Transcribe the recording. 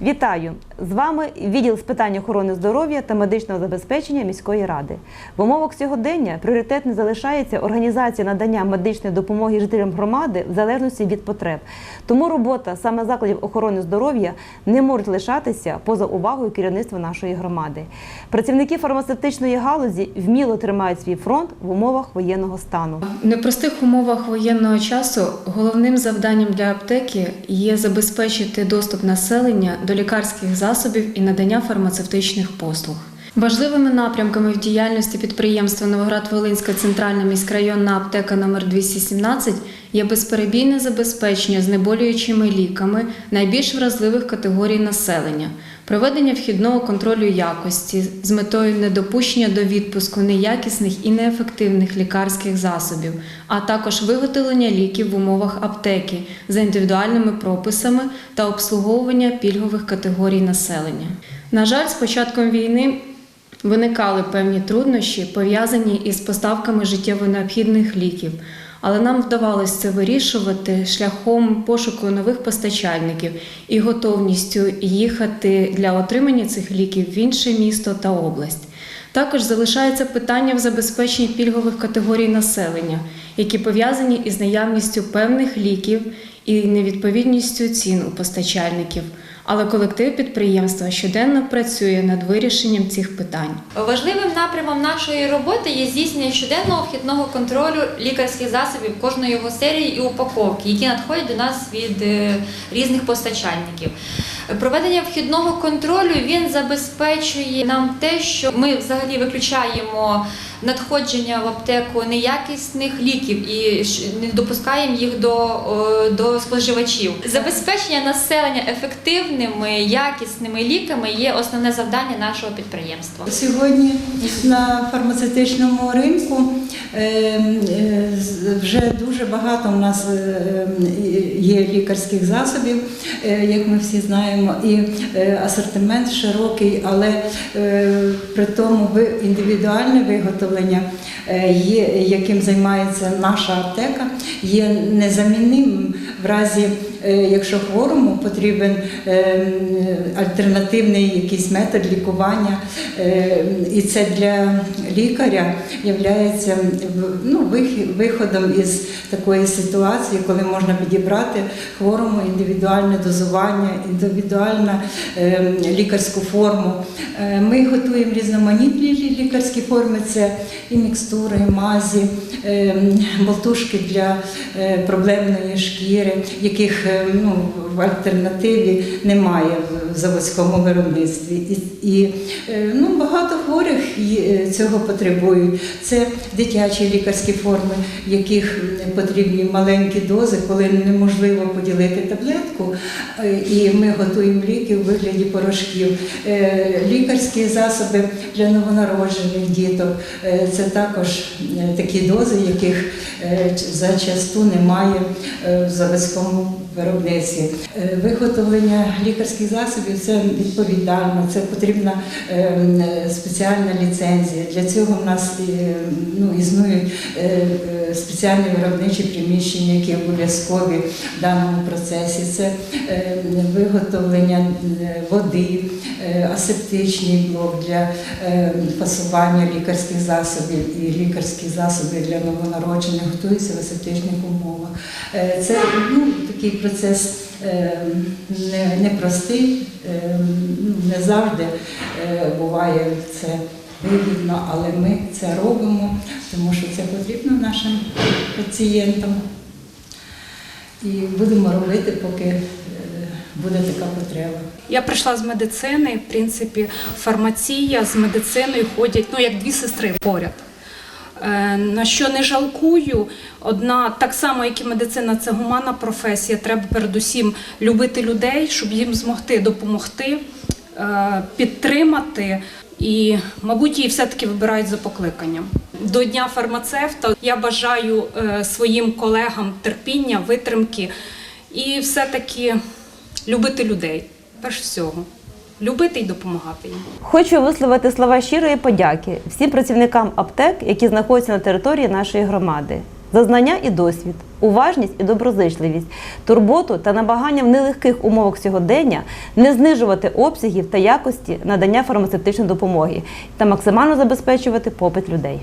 Вітаю! З вами відділ з питань охорони здоров'я та медичного забезпечення міської ради. В умовах сьогодення пріоритетним залишається організація надання медичної допомоги жителям громади в залежності від потреб. Тому робота саме закладів охорони здоров'я не може лишатися поза увагою керівництва нашої громади. Працівники фармацевтичної галузі вміло тримають свій фронт в умовах воєнного стану. В непростих умовах воєнного часу головним завданням для аптеки є забезпечити доступ населення до лікарських засобів і надання фармацевтичних послуг. Важливими напрямками в діяльності підприємства Новоград-Волинська центральна міськрайонна аптека номер 217 є безперебійне забезпечення знеболюючими ліками найбільш вразливих категорій населення, проведення вхідного контролю якості з метою недопущення до відпуску неякісних і неефективних лікарських засобів, а також виготовлення ліків в умовах аптеки за індивідуальними прописами та обслуговування пільгових категорій населення. На жаль, з початком війни виникали певні труднощі, пов'язані із поставками життєво необхідних ліків. Але нам вдавалося це вирішувати шляхом пошуку нових постачальників і готовністю їхати для отримання цих ліків в інше місто та область. Також залишається питання в забезпеченні пільгових категорій населення, які пов'язані із наявністю певних ліків і невідповідністю цін у постачальників. Але колектив підприємства щоденно працює над вирішенням цих питань. Важливим напрямом нашої роботи є здійснення щоденного вхідного контролю лікарських засобів кожної його серії і упаковки, які надходять до нас від е, різних постачальників. Проведення вхідного контролю він забезпечує нам те, що ми взагалі виключаємо надходження в аптеку неякісних ліків і не допускаємо їх до, до споживачів. Забезпечення населення ефективними, якісними ліками є основне завдання нашого підприємства. Сьогодні на фармацевтичному ринку вже дуже багато у нас е, е, є лікарських засобів, е, як ми всі знаємо, і е, асортимент широкий, але е, при тому індивідуальне виготовлення, е, яким займається наша аптека, є незамінним в разі, е, якщо хворому потрібен е, альтернативний якийсь метод лікування, е, і це для лікаря є ну, виходом із такої ситуації, коли можна підібрати хворому індивідуальне дозування, індивідуальну е, лікарську форму. Е, Ми готуємо різноманітні лікарські форми, це і мікстури, і мазі, е, болтушки для е, проблемної шкіри, яких е, ну, в альтернативі немає в заводському виробництві. І, і е, ну, багато хворих цього потребують. Це дитячі лікарські форми, яких потрібні маленькі дози, коли неможливо поділити таблетку, е, і ми готуємо ліки у вигляді порошків. Е, Лікарські засоби для новонароджених діток е, це також е, такі дози, яких е, зачасту немає е, в заводському виробництві. Е, Виготовлення лікарських засобів це відповідально, це потрібна е, м, е, спеціальна ліцензія. Для цього в нас е, ну, існують спеціальні виробничі приміщення, які обов'язкові в даному процесі. Це виготовлення води, асептичний блок для фасування лікарських засобів і лікарські засоби для новонароджених готуються в асептичних умовах. Це ну, такий процес е, не- непростий, е, ну, не завжди е, буває це вигідно, але ми це робимо, тому що це потрібно нашим пацієнтам. І будемо робити, поки е, буде така потреба. Я прийшла з медицини, в принципі, фармація з медициною ходять ну як дві сестри поряд. Е, На що не жалкую, одна так само, як і медицина, це гуманна професія. Треба передусім любити людей, щоб їм змогти допомогти, е, підтримати. І, мабуть, її все-таки вибирають за покликанням. До дня фармацевта я бажаю е, своїм колегам терпіння, витримки і все-таки любити людей. Перш всього, любити і допомагати їм. Хочу висловити слова щирої подяки всім працівникам аптек, які знаходяться на території нашої громади. за знання і досвід, уважність і доброзичливість, турботу та намагання в нелегких умовах сьогодення не знижувати обсягів та якості надання фармацевтичної допомоги та максимально забезпечувати попит людей.